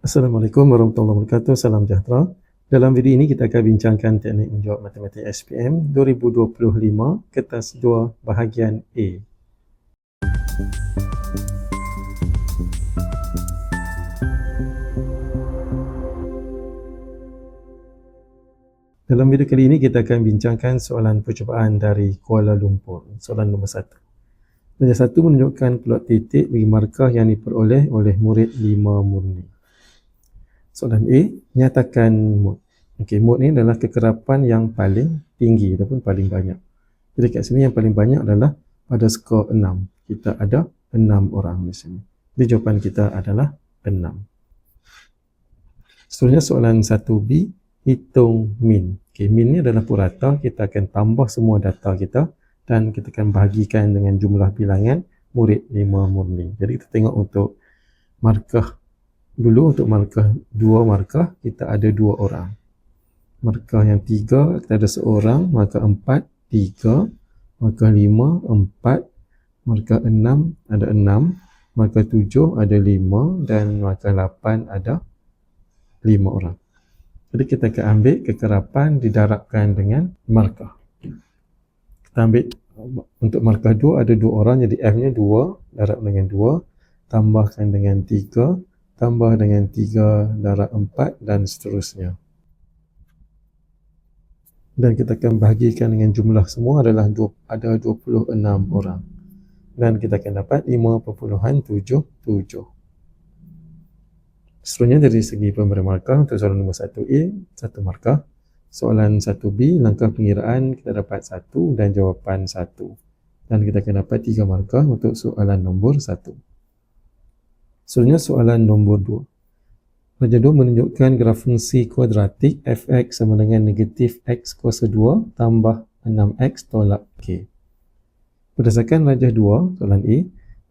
Assalamualaikum warahmatullahi wabarakatuh. Salam sejahtera. Dalam video ini kita akan bincangkan teknik menjawab matematik SPM 2025 kertas 2 bahagian A. Dalam video kali ini kita akan bincangkan soalan percubaan dari Kuala Lumpur. Soalan nombor satu. Nombor satu menunjukkan plot titik bagi markah yang diperoleh oleh murid 5 murni. Soalan A, nyatakan mod. Okey, mod ni adalah kekerapan yang paling tinggi ataupun paling banyak. Jadi kat sini yang paling banyak adalah pada skor 6. Kita ada 6 orang di sini. Jadi jawapan kita adalah 6. Seterusnya soalan 1B, hitung min. Okay, min ni adalah purata, kita akan tambah semua data kita dan kita akan bahagikan dengan jumlah bilangan murid 5 murni. Jadi kita tengok untuk markah dulu untuk markah 2 markah kita ada 2 orang. Markah yang 3 kita ada seorang, markah 4 3, markah 5 4, markah 6 ada 6, markah 7 ada 5 dan markah 8 ada 5 orang. Jadi kita akan ambil kekerapan didarabkan dengan markah. Kita ambil untuk markah 2 ada 2 orang jadi F nya 2 darab dengan 2 tambahkan dengan 3 tambah dengan 3 darab 4 dan seterusnya. Dan kita akan bahagikan dengan jumlah semua adalah 2, ada 26 orang. Dan kita akan dapat 5.77. Seterusnya dari segi pemberi markah untuk soalan nombor 1A, satu markah. Soalan 1B, langkah pengiraan kita dapat 1 dan jawapan 1. Dan kita akan dapat 3 markah untuk soalan nombor 1. Seterusnya soalan nombor 2. Raja 2 menunjukkan graf fungsi kuadratik fx sama dengan negatif x kuasa 2 tambah 6x tolak k. Berdasarkan Raja 2, soalan A,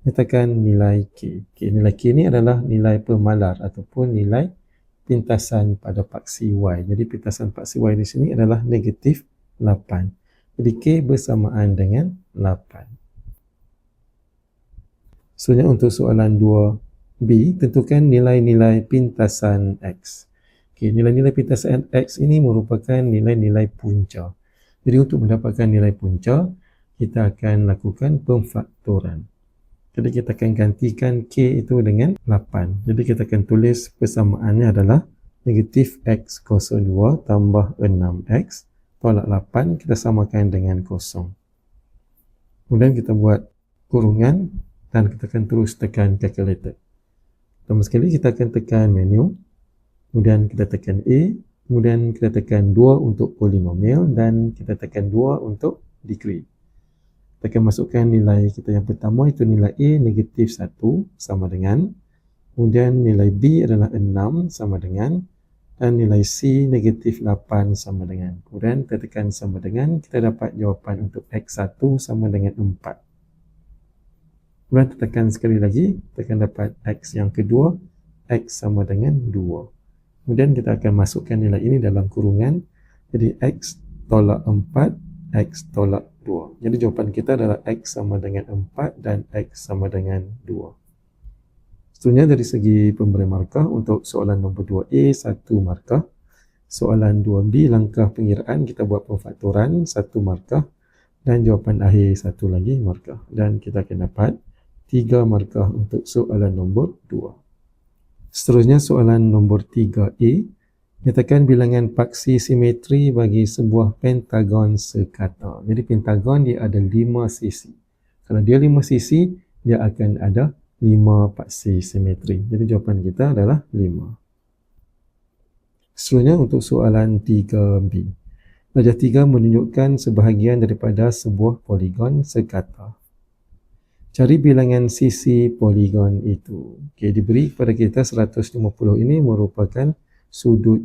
nyatakan nilai K. Okay, nilai K ni adalah nilai pemalar ataupun nilai pintasan pada paksi Y. Jadi pintasan paksi Y di sini adalah negatif 8. Jadi K bersamaan dengan 8. Sebenarnya untuk soalan 2B, tentukan nilai-nilai pintasan X. Okay, nilai-nilai pintasan X ini merupakan nilai-nilai punca. Jadi untuk mendapatkan nilai punca, kita akan lakukan pemfaktoran. Jadi kita akan gantikan K itu dengan 8. Jadi kita akan tulis persamaannya adalah negatif X kosong 2 tambah 6X tolak 8 kita samakan dengan kosong. Kemudian kita buat kurungan dan kita akan terus tekan calculator. Pertama sekali kita akan tekan menu. Kemudian kita tekan A. Kemudian kita tekan 2 untuk polinomial. Dan kita tekan 2 untuk degree. Kita akan masukkan nilai kita yang pertama itu nilai A negatif 1 sama dengan. Kemudian nilai B adalah 6 sama dengan. Dan nilai C negatif 8 sama dengan. Kemudian kita tekan sama dengan. Kita dapat jawapan untuk X1 sama dengan 4 kemudian kita tekan sekali lagi kita akan dapat X yang kedua X sama dengan 2 kemudian kita akan masukkan nilai ini dalam kurungan jadi X tolak 4 X tolak 2. Jadi jawapan kita adalah X sama dengan 4 dan X sama dengan 2. Seterusnya dari segi pemberi markah untuk soalan nombor 2A, 1 markah. Soalan 2B, langkah pengiraan kita buat pemfaktoran, 1 markah. Dan jawapan akhir, 1 lagi markah. Dan kita akan dapat 3 markah untuk soalan nombor 2. Seterusnya soalan nombor 3A, Nyatakan bilangan paksi simetri bagi sebuah pentagon sekata. Jadi pentagon dia ada lima sisi. Kalau dia lima sisi, dia akan ada lima paksi simetri. Jadi jawapan kita adalah lima. Seterusnya untuk soalan 3B. Rajah 3 menunjukkan sebahagian daripada sebuah poligon sekata. Cari bilangan sisi poligon itu. Okay, diberi kepada kita 150 ini merupakan sudut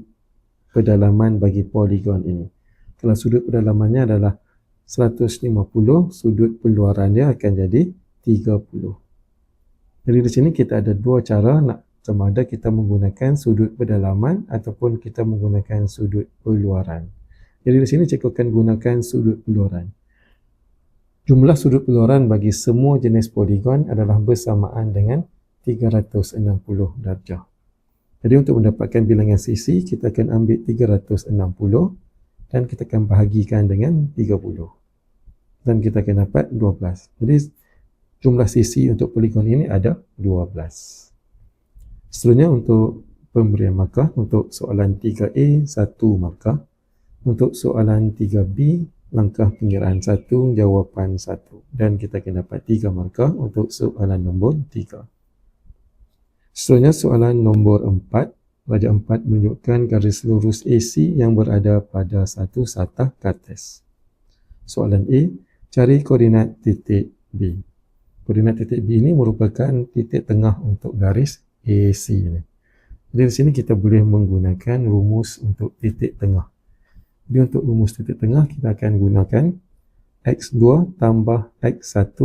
pedalaman bagi poligon ini. Kalau sudut pedalamannya adalah 150, sudut peluarannya akan jadi 30. Jadi di sini kita ada dua cara nak sama ada kita menggunakan sudut pedalaman ataupun kita menggunakan sudut peluaran. Jadi di sini cikgu akan gunakan sudut peluaran. Jumlah sudut peluaran bagi semua jenis poligon adalah bersamaan dengan 360 darjah. Jadi untuk mendapatkan bilangan sisi, kita akan ambil 360 dan kita akan bahagikan dengan 30. Dan kita akan dapat 12. Jadi jumlah sisi untuk poligon ini ada 12. Seterusnya untuk pemberian markah untuk soalan 3A 1 markah. Untuk soalan 3B langkah pengiraan 1 jawapan 1 dan kita akan dapat 3 markah untuk soalan nombor 3. Seterusnya soalan nombor 4. Raja 4 menunjukkan garis lurus AC yang berada pada satu satah kartes. Soalan A, cari koordinat titik B. Koordinat titik B ini merupakan titik tengah untuk garis AC ini. Jadi di sini kita boleh menggunakan rumus untuk titik tengah. Jadi untuk rumus titik tengah kita akan gunakan X2 tambah X1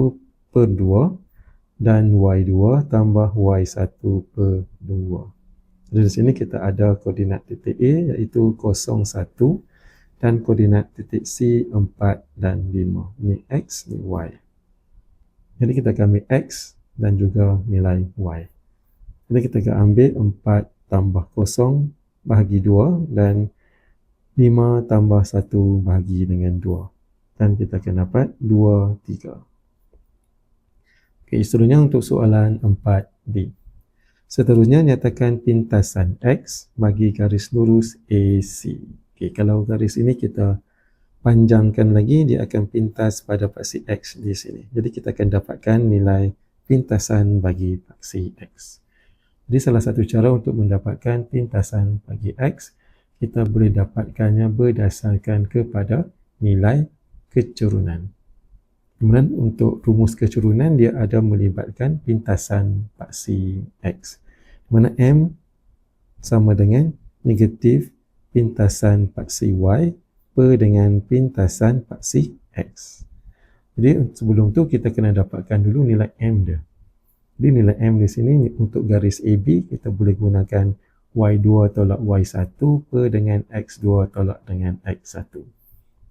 per 2 dan Y2 tambah Y1 per 2. Jadi di sini kita ada koordinat titik A iaitu 01 dan koordinat titik C 4 dan 5. Ini X, ini Y. Jadi kita akan ambil X dan juga nilai Y. Jadi kita akan ambil 4 tambah 0 bahagi 2 dan 5 tambah 1 bahagi dengan 2. Dan kita akan dapat 2, 3. Okay, seterusnya untuk soalan 4B. Seterusnya nyatakan pintasan X bagi garis lurus AC. Okay, kalau garis ini kita panjangkan lagi dia akan pintas pada paksi X di sini. Jadi kita akan dapatkan nilai pintasan bagi paksi X. Jadi salah satu cara untuk mendapatkan pintasan bagi X, kita boleh dapatkannya berdasarkan kepada nilai kecurunan. Kemudian untuk rumus kecurunan dia ada melibatkan pintasan paksi X. Mana M sama dengan negatif pintasan paksi Y per dengan pintasan paksi X. Jadi sebelum tu kita kena dapatkan dulu nilai M dia. Jadi nilai M di sini untuk garis AB kita boleh gunakan Y2 tolak Y1 per dengan X2 tolak dengan X1.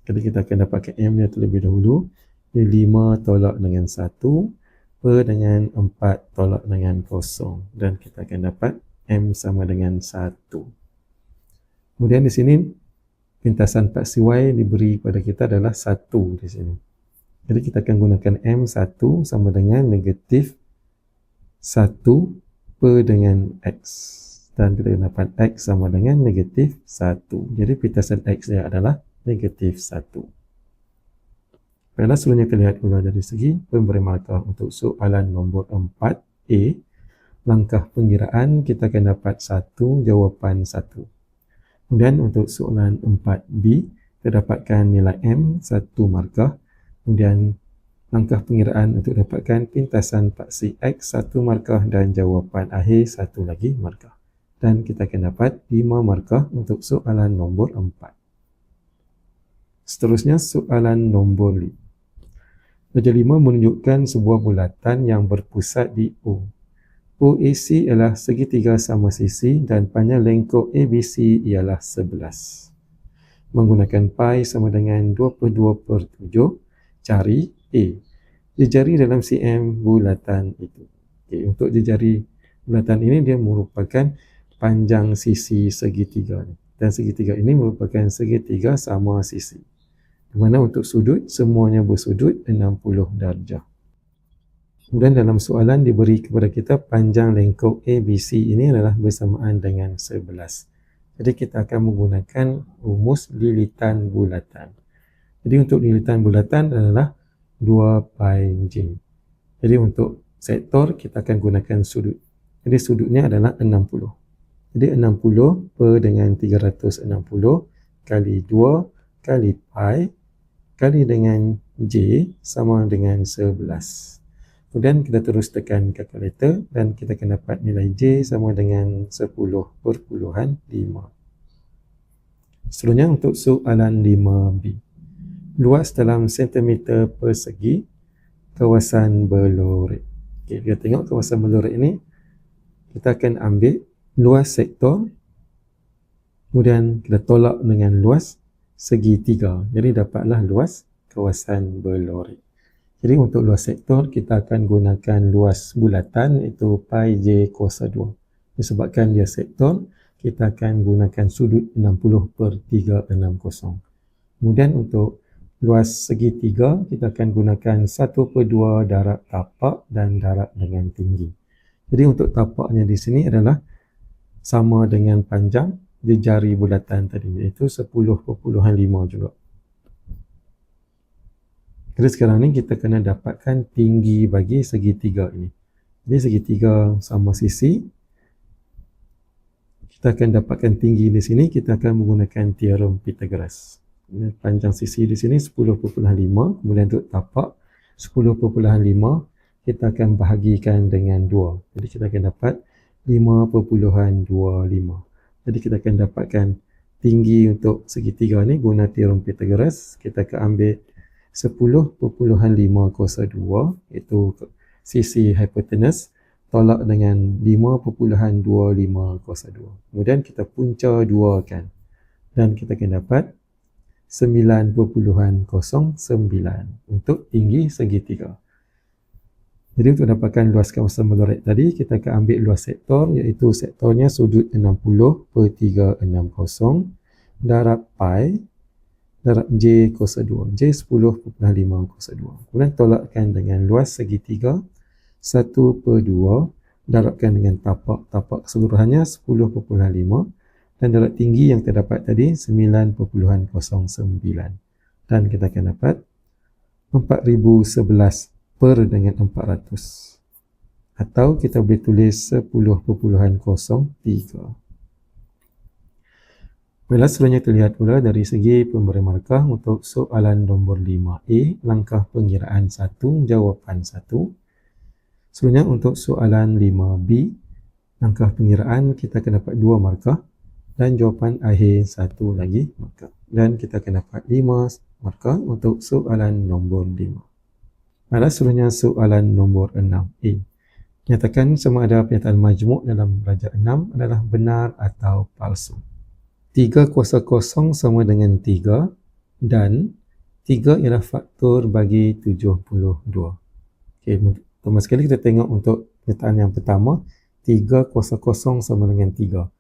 Jadi kita akan dapatkan M dia terlebih dahulu. Jadi 5 tolak dengan 1 per dengan 4 tolak dengan 0. Dan kita akan dapat M sama dengan 1. Kemudian di sini pintasan paksi Y diberi kepada kita adalah 1 di sini. Jadi kita akan gunakan M1 sama dengan negatif 1 per dengan X. Dan kita akan dapat X sama dengan negatif 1. Jadi pintasan X dia adalah negatif 1. Baiklah, selanjutnya kita lihat pula dari segi pemberi markah untuk soalan nombor 4A. Langkah pengiraan kita akan dapat 1 jawapan 1. Kemudian untuk soalan 4B, kita dapatkan nilai M, satu markah. Kemudian langkah pengiraan untuk dapatkan pintasan paksi X, satu markah dan jawapan akhir, satu lagi markah. Dan kita akan dapat 5 markah untuk soalan nombor 4. Seterusnya soalan nombor 5. Darjah 5 menunjukkan sebuah bulatan yang berpusat di O. OAC ialah segitiga sama sisi dan panjang lengkuk ABC ialah 11. Menggunakan pi sama dengan 22 per 7, cari A. Jejari dalam cm bulatan itu. Okay, untuk jejari bulatan ini dia merupakan panjang sisi segitiga. Dan segitiga ini merupakan segitiga sama sisi. Di mana untuk sudut, semuanya bersudut 60 darjah. Kemudian dalam soalan diberi kepada kita panjang lengkuk ABC ini adalah bersamaan dengan 11. Jadi kita akan menggunakan rumus lilitan bulatan. Jadi untuk lilitan bulatan adalah 2 pi J. Jadi untuk sektor kita akan gunakan sudut. Jadi sudutnya adalah 60. Jadi 60 per dengan 360 kali 2 kali pi kali dengan J sama dengan 11. Kemudian kita terus tekan kalkulator dan kita akan dapat nilai J sama dengan 10.5. Seterusnya untuk soalan 5B. Luas dalam sentimeter persegi kawasan berlorek. Okay, kita tengok kawasan berlorek ini. Kita akan ambil luas sektor. Kemudian kita tolak dengan luas segi tiga. Jadi dapatlah luas kawasan berlorek. Jadi untuk luas sektor kita akan gunakan luas bulatan iaitu pi j kuasa 2. Disebabkan dia sektor, kita akan gunakan sudut 60 per 360. Kemudian untuk luas segitiga, kita akan gunakan 1 per 2 darat tapak dan darat dengan tinggi. Jadi untuk tapaknya di sini adalah sama dengan panjang di jari bulatan tadi iaitu 10.5 juga. Jadi sekarang ni kita kena dapatkan tinggi bagi segitiga ini. Jadi segitiga sama sisi. Kita akan dapatkan tinggi di sini, kita akan menggunakan teorem Pythagoras. Panjang sisi di sini 10.5, kemudian untuk tapak 10.5, kita akan bahagikan dengan 2. Jadi kita akan dapat 5.25. Jadi kita akan dapatkan tinggi untuk segitiga ni guna teorem Pythagoras. Kita akan ambil 10.5 kuasa 2 iaitu sisi hypotenuse tolak dengan 5.25 kuasa 2. Kemudian kita punca 2 kan. Dan kita akan dapat 9.09 untuk tinggi segitiga. Jadi untuk dapatkan luas kawasan meloret tadi, kita akan ambil luas sektor iaitu sektornya sudut 60 per 360 darab pi darab J kuasa 2. J 10.5 kuasa 2. Kemudian tolakkan dengan luas segitiga 1 per 2 darabkan dengan tapak. Tapak keseluruhannya 10.5 dan darab tinggi yang terdapat tadi 9.09 dan kita akan dapat 4011 per dengan 400 atau kita boleh tulis 10.03 Baiklah, selanjutnya terlihat pula dari segi pemberi markah untuk soalan nombor 5A, langkah pengiraan 1, jawapan 1. Selanjutnya untuk soalan 5B, langkah pengiraan kita akan dapat 2 markah dan jawapan akhir 1 lagi markah. Dan kita akan dapat 5 markah untuk soalan nombor 5. Baiklah, selanjutnya soalan nombor 6A. Nyatakan sama ada pernyataan majmuk dalam raja 6 adalah benar atau palsu. 3 kuasa kosong sama dengan 3 dan 3 ialah faktor bagi 72. Okey, pertama sekali kita tengok untuk pernyataan yang pertama, 3 kuasa kosong sama dengan 3.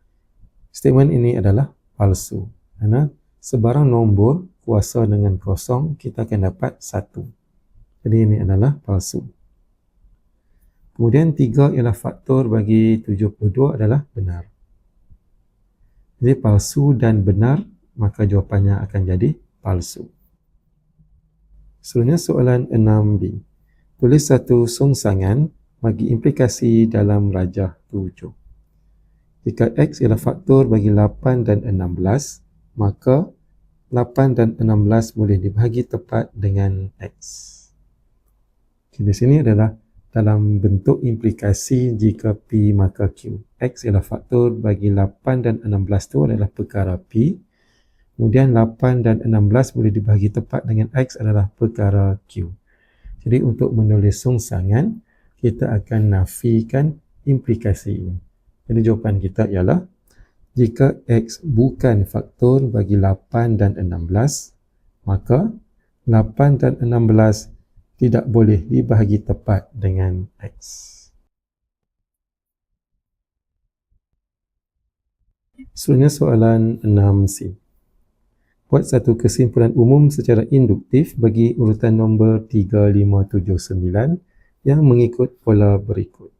Statement ini adalah palsu. Kerana sebarang nombor kuasa dengan kosong, kita akan dapat 1. Jadi ini adalah palsu. Kemudian 3 ialah faktor bagi 72 adalah benar. Jadi palsu dan benar, maka jawapannya akan jadi palsu. Selanjutnya soalan 6B. Tulis satu songsangan bagi implikasi dalam rajah 7. Jika X ialah faktor bagi 8 dan 16, maka 8 dan 16 boleh dibahagi tepat dengan X. Di sini adalah dalam bentuk implikasi jika P maka Q. X ialah faktor bagi 8 dan 16 itu adalah perkara P. Kemudian 8 dan 16 boleh dibahagi tepat dengan X adalah perkara Q. Jadi untuk menulis songsangan, kita akan nafikan implikasi ini. Jadi jawapan kita ialah jika X bukan faktor bagi 8 dan 16, maka 8 dan 16 tidak boleh dibahagi tepat dengan X. Selanjutnya soalan 6C. Buat satu kesimpulan umum secara induktif bagi urutan nombor 3579 yang mengikut pola berikut.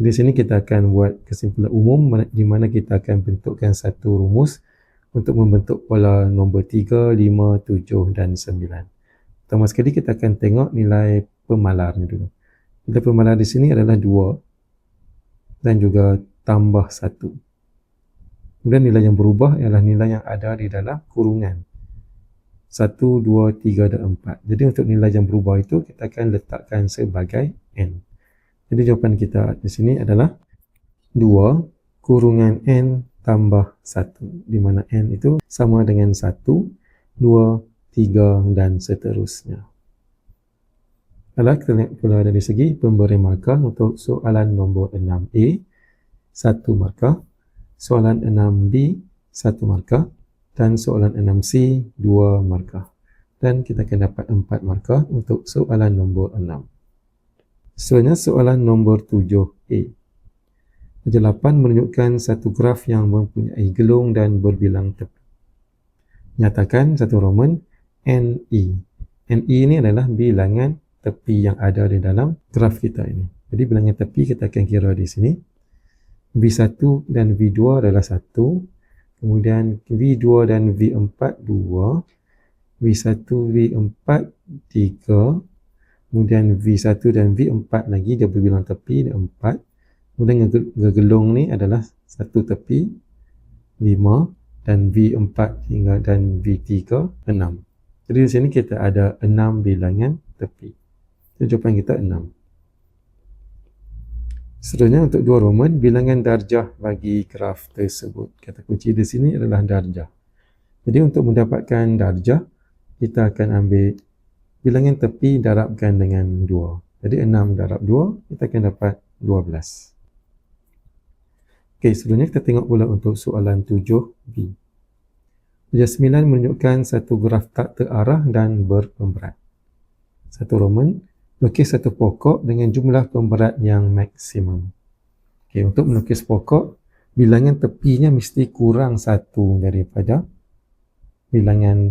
Di sini kita akan buat kesimpulan umum di mana kita akan bentukkan satu rumus untuk membentuk pola nombor 3, 5, 7 dan 9. Pertama sekali kita akan tengok nilai pemalarnya dulu. Nilai pemalar di sini adalah 2 dan juga tambah 1. Kemudian nilai yang berubah ialah nilai yang ada di dalam kurungan. 1, 2, 3 dan 4. Jadi untuk nilai yang berubah itu kita akan letakkan sebagai N. Jadi jawapan kita di sini adalah 2 kurungan N tambah 1. Di mana N itu sama dengan 1, 2, tiga dan seterusnya. Alah kita lihat pula dari segi pemberi markah untuk soalan nombor 6A, satu markah, soalan 6B, satu markah, dan soalan 6C, dua markah. Dan kita akan dapat empat markah untuk soalan nombor 6. Selanjutnya soalan nombor 7A. Darjah 8 menunjukkan satu graf yang mempunyai gelung dan berbilang tepi. Nyatakan satu Roman NE. NE ini adalah bilangan tepi yang ada di dalam graf kita ini. Jadi bilangan tepi kita akan kira di sini. V1 dan V2 adalah 1. Kemudian V2 dan V4 2. V1, V4 3. Kemudian V1 dan V4 lagi dia berbilang tepi dia 4. Kemudian gegelung ni adalah satu tepi 5 dan V4 hingga dan V3 6. Jadi di sini kita ada 6 bilangan tepi. Jadi jawapan kita 6. Seterusnya untuk dua Roman, bilangan darjah bagi graf tersebut. Kata kunci di sini adalah darjah. Jadi untuk mendapatkan darjah, kita akan ambil bilangan tepi darabkan dengan 2. Jadi 6 darab 2, kita akan dapat 12. Okey, seterusnya kita tengok pula untuk soalan 7B. Darjah 9 menunjukkan satu graf tak terarah dan berpemberat. Satu Roman, lukis satu pokok dengan jumlah pemberat yang maksimum. Okay, untuk melukis pokok, bilangan tepinya mesti kurang satu daripada bilangan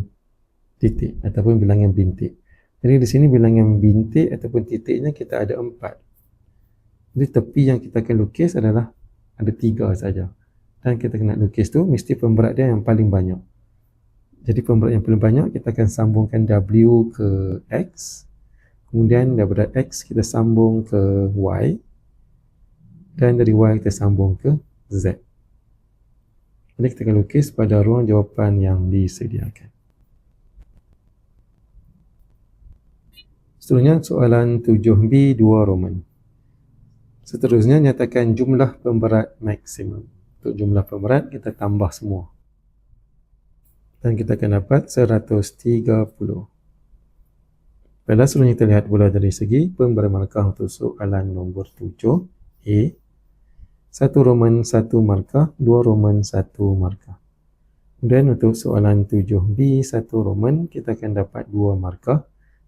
titik ataupun bilangan bintik. Jadi di sini bilangan bintik ataupun titiknya kita ada empat. Jadi tepi yang kita akan lukis adalah ada tiga saja. Dan kita kena lukis tu mesti pemberat dia yang paling banyak. Jadi pemberat yang paling banyak kita akan sambungkan W ke X Kemudian daripada X kita sambung ke Y. Dan dari Y kita sambung ke Z. Jadi kita akan lukis pada ruang jawapan yang disediakan. Seterusnya soalan 7B 2 Roman. Seterusnya nyatakan jumlah pemberat maksimum. Untuk jumlah pemberat kita tambah semua. Dan kita akan dapat 130. Pada selanjutnya kita lihat pula dari segi pemberi markah untuk soalan nombor 7 A. Satu Roman satu markah, dua Roman satu markah. Kemudian untuk soalan 7B, satu Roman kita akan dapat dua markah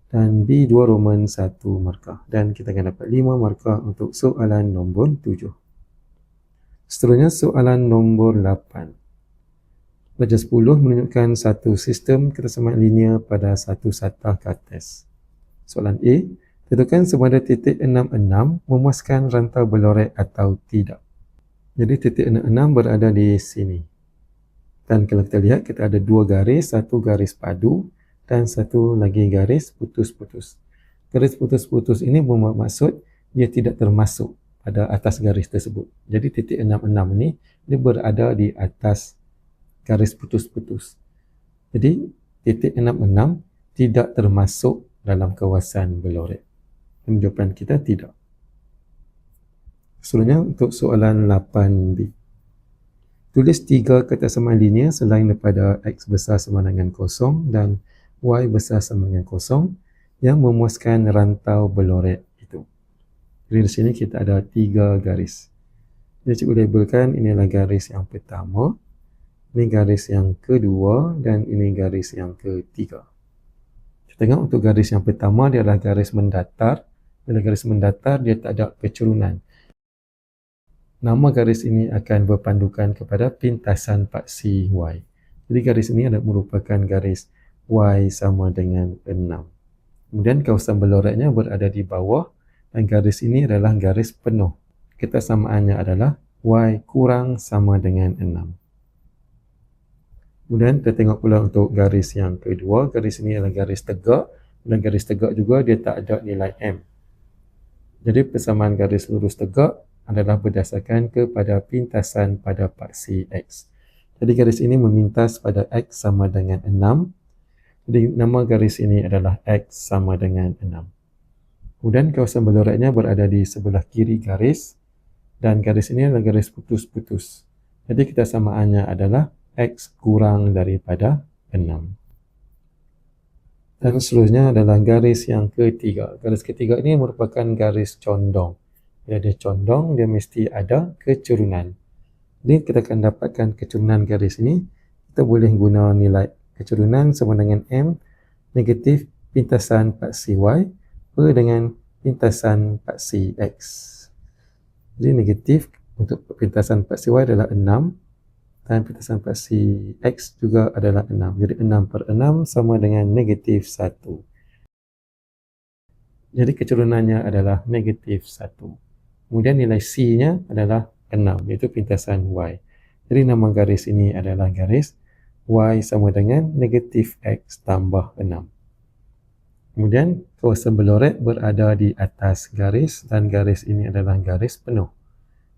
dan B dua Roman satu markah. Dan kita akan dapat lima markah untuk soalan nombor 7. Seterusnya soalan nombor 8. Baca 10 menunjukkan satu sistem ketersamaan linear pada satu satah kates. Soalan A, tentukan sama ada titik 66 memuaskan rantau berlorek atau tidak. Jadi titik 66 berada di sini. Dan kalau kita lihat, kita ada dua garis, satu garis padu dan satu lagi garis putus-putus. Garis putus-putus ini bermaksud dia tidak termasuk pada atas garis tersebut. Jadi titik 66 ini dia berada di atas garis putus-putus. Jadi titik 66 tidak termasuk dalam kawasan Belorek? Jawapan kita tidak. Selanjutnya untuk soalan 8B. Tulis tiga ketersamaan linear selain daripada X besar sama dengan kosong dan Y besar sama dengan kosong yang memuaskan rantau Belorek itu. Jadi di sini kita ada tiga garis. Jadi cikgu labelkan inilah garis yang pertama, ini garis yang kedua dan ini garis yang ketiga. Kita tengok untuk garis yang pertama dia adalah garis mendatar. Bila garis mendatar dia tak ada kecurunan. Nama garis ini akan berpandukan kepada pintasan paksi Y. Jadi garis ini adalah merupakan garis Y sama dengan 6. Kemudian kawasan beloreknya berada di bawah dan garis ini adalah garis penuh. Kita samaannya adalah Y kurang sama dengan 6. Kemudian kita tengok pula untuk garis yang kedua. Garis ini adalah garis tegak. Dan garis tegak juga dia tak ada nilai M. Jadi persamaan garis lurus tegak adalah berdasarkan kepada pintasan pada paksi X. Jadi garis ini memintas pada X sama dengan 6. Jadi nama garis ini adalah X sama dengan 6. Kemudian kawasan beloreknya berada di sebelah kiri garis. Dan garis ini adalah garis putus-putus. Jadi kita samaannya adalah X kurang daripada 6. Dan seterusnya adalah garis yang ketiga. Garis ketiga ini merupakan garis condong. Bila dia condong, dia mesti ada kecurunan. Jadi kita akan dapatkan kecurunan garis ini. Kita boleh guna nilai kecurunan sama dengan M negatif pintasan paksi Y per dengan pintasan paksi X. Jadi negatif Untuk pintasan paksi Y adalah 6 dan pintasan paksi X juga adalah 6. Jadi 6 per 6 sama dengan negatif 1. Jadi kecerunannya adalah negatif 1. Kemudian nilai C-nya adalah 6, iaitu pintasan Y. Jadi nama garis ini adalah garis Y sama dengan negatif X tambah 6. Kemudian kawasan beloret berada di atas garis dan garis ini adalah garis penuh.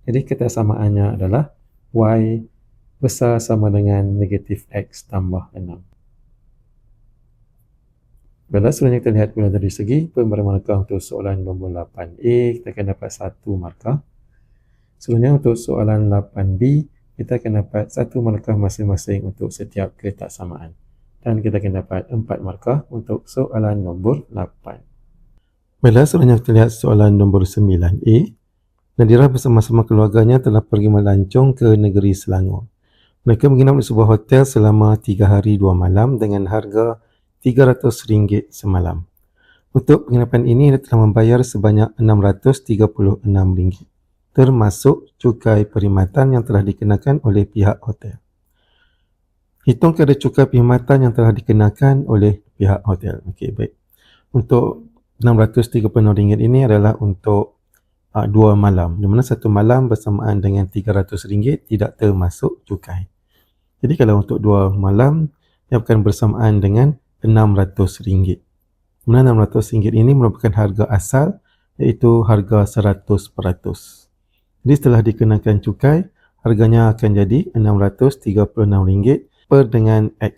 Jadi ketasamaannya adalah Y besar sama dengan negatif X tambah 6. Bila sebenarnya kita lihat guna dari segi pemberian markah untuk soalan nombor 8A, kita akan dapat satu markah. Sebenarnya untuk soalan 8B, kita akan dapat satu markah masing-masing untuk setiap ketaksamaan. Dan kita akan dapat empat markah untuk soalan nombor 8. Bila sebenarnya kita lihat soalan nombor 9A, Nadira bersama-sama keluarganya telah pergi melancong ke negeri Selangor. Mereka menginap di sebuah hotel selama 3 hari 2 malam dengan harga RM300 semalam. Untuk penginapan ini, ia telah membayar sebanyak RM636 termasuk cukai perkhidmatan yang telah dikenakan oleh pihak hotel. Hitung kepada cukai perkhidmatan yang telah dikenakan oleh pihak hotel. Okey, baik. Untuk RM636 ini adalah untuk uh, dua malam. Di mana satu malam bersamaan dengan RM300 tidak termasuk cukai. Jadi kalau untuk dua malam, ia akan bersamaan dengan RM600. Mana RM600 ini merupakan harga asal iaitu harga 100%. Jadi setelah dikenakan cukai, harganya akan jadi RM636 per dengan X.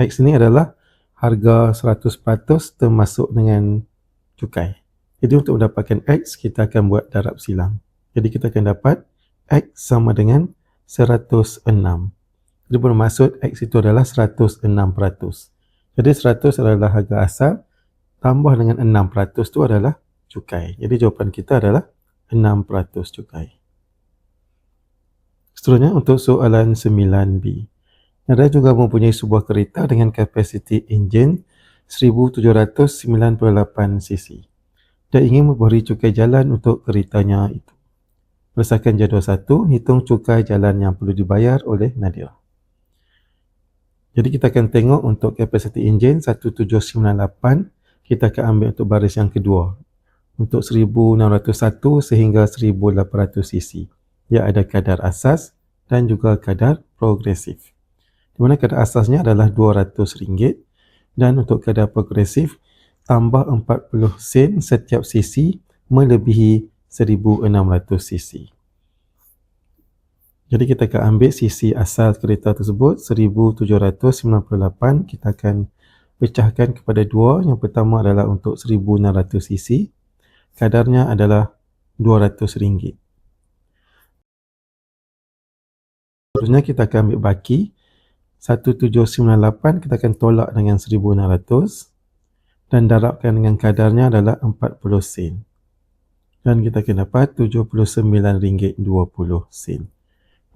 X ini adalah harga 100% termasuk dengan cukai. Jadi untuk mendapatkan X, kita akan buat darab silang. Jadi kita akan dapat X sama dengan 106. Jadi bermaksud X itu adalah 106%. Jadi 100 adalah harga asal tambah dengan 6% itu adalah cukai. Jadi jawapan kita adalah 6% cukai. Seterusnya untuk soalan 9B. Anda juga mempunyai sebuah kereta dengan kapasiti enjin 1798cc dan ingin memberi cukai jalan untuk keretanya itu. Berdasarkan jadual satu, hitung cukai jalan yang perlu dibayar oleh Nadia. Jadi kita akan tengok untuk capacity engine 1798 kita akan ambil untuk baris yang kedua untuk 1601 sehingga 1800 cc. Ia ada kadar asas dan juga kadar progresif. Di mana kadar asasnya adalah RM200 dan untuk kadar progresif tambah 40 sen setiap cc melebihi 1600 cc. Jadi kita akan ambil sisi asal kereta tersebut 1798 kita akan pecahkan kepada dua. Yang pertama adalah untuk 1600 cc. Kadarnya adalah 200 ringgit. Seterusnya kita akan ambil baki 1798 kita akan tolak dengan 1600 dan darabkan dengan kadarnya adalah 40 sen. Dan kita akan dapat 79 ringgit 20 sen.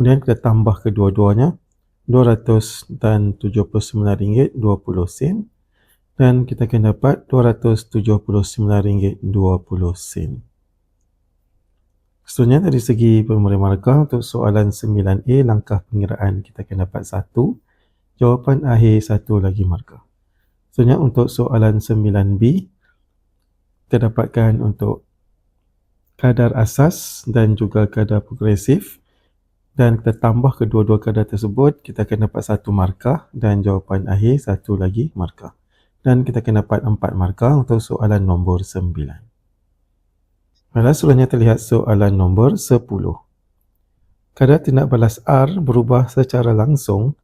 Kemudian kita tambah kedua-duanya 200 dan 79 ringgit 20 sen dan kita akan dapat 279 ringgit 20 sen. Seterusnya dari segi pemberian markah untuk soalan 9A langkah pengiraan kita akan dapat satu jawapan akhir satu lagi markah. Seterusnya untuk soalan 9B kita dapatkan untuk kadar asas dan juga kadar progresif dan kita tambah kedua-dua kadar tersebut kita akan dapat satu markah dan jawapan akhir satu lagi markah. Dan kita akan dapat empat markah untuk soalan nombor sembilan. Malah selanjutnya terlihat soalan nombor sepuluh. Kadar tindak balas R berubah secara langsung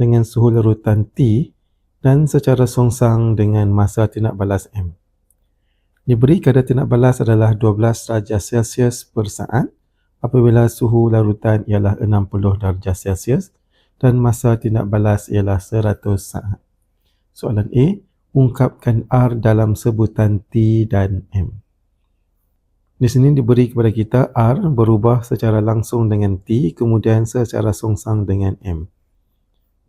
dengan suhu larutan T dan secara songsang dengan masa tindak balas M. Diberi kadar tindak balas adalah 12 darjah Celsius per saat apabila suhu larutan ialah 60 darjah Celsius dan masa tindak balas ialah 100 saat. Soalan A, ungkapkan R dalam sebutan T dan M. Di sini diberi kepada kita R berubah secara langsung dengan T kemudian secara songsang dengan M.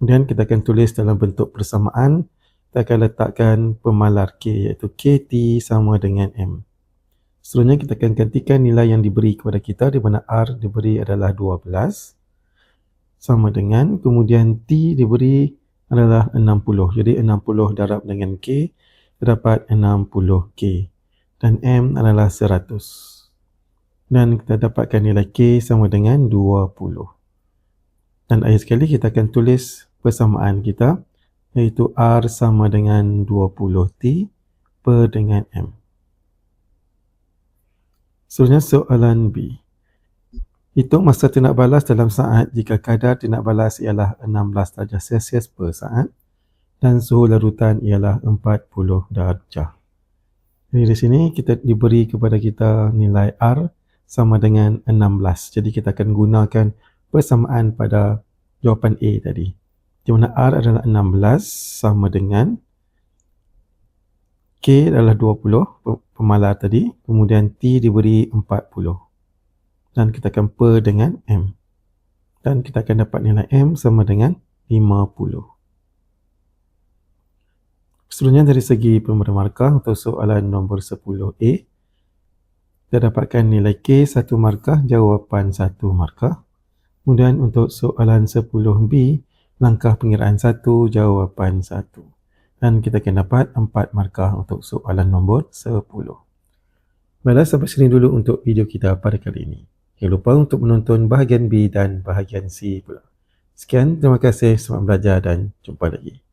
Kemudian kita akan tulis dalam bentuk persamaan. Kita akan letakkan pemalar K iaitu KT sama dengan M. Seterusnya kita akan gantikan nilai yang diberi kepada kita di mana R diberi adalah 12 sama dengan kemudian T diberi adalah 60. Jadi 60 darab dengan K terdapat 60K dan M adalah 100. Dan kita dapatkan nilai K sama dengan 20. Dan akhir sekali kita akan tulis persamaan kita iaitu R sama dengan 20T per dengan M. Seterusnya soalan B. Hitung masa tindak balas dalam saat jika kadar tindak balas ialah 16 darjah Celsius per saat dan suhu larutan ialah 40 darjah. Jadi di sini kita diberi kepada kita nilai R sama dengan 16. Jadi kita akan gunakan persamaan pada jawapan A tadi. Di mana R adalah 16 sama dengan K adalah 20 pemalar tadi. Kemudian T diberi 40. Dan kita akan per dengan M. Dan kita akan dapat nilai M sama dengan 50. Seterusnya dari segi pemberi markah untuk soalan nombor 10A, kita dapatkan nilai K 1 markah, jawapan 1 markah. Kemudian untuk soalan 10B, langkah pengiraan 1, jawapan 1. Dan kita akan dapat 4 markah untuk soalan nombor 10. Baiklah sampai sini dulu untuk video kita pada kali ini. Jangan lupa untuk menonton bahagian B dan bahagian C pula. Sekian, terima kasih, selamat belajar dan jumpa lagi.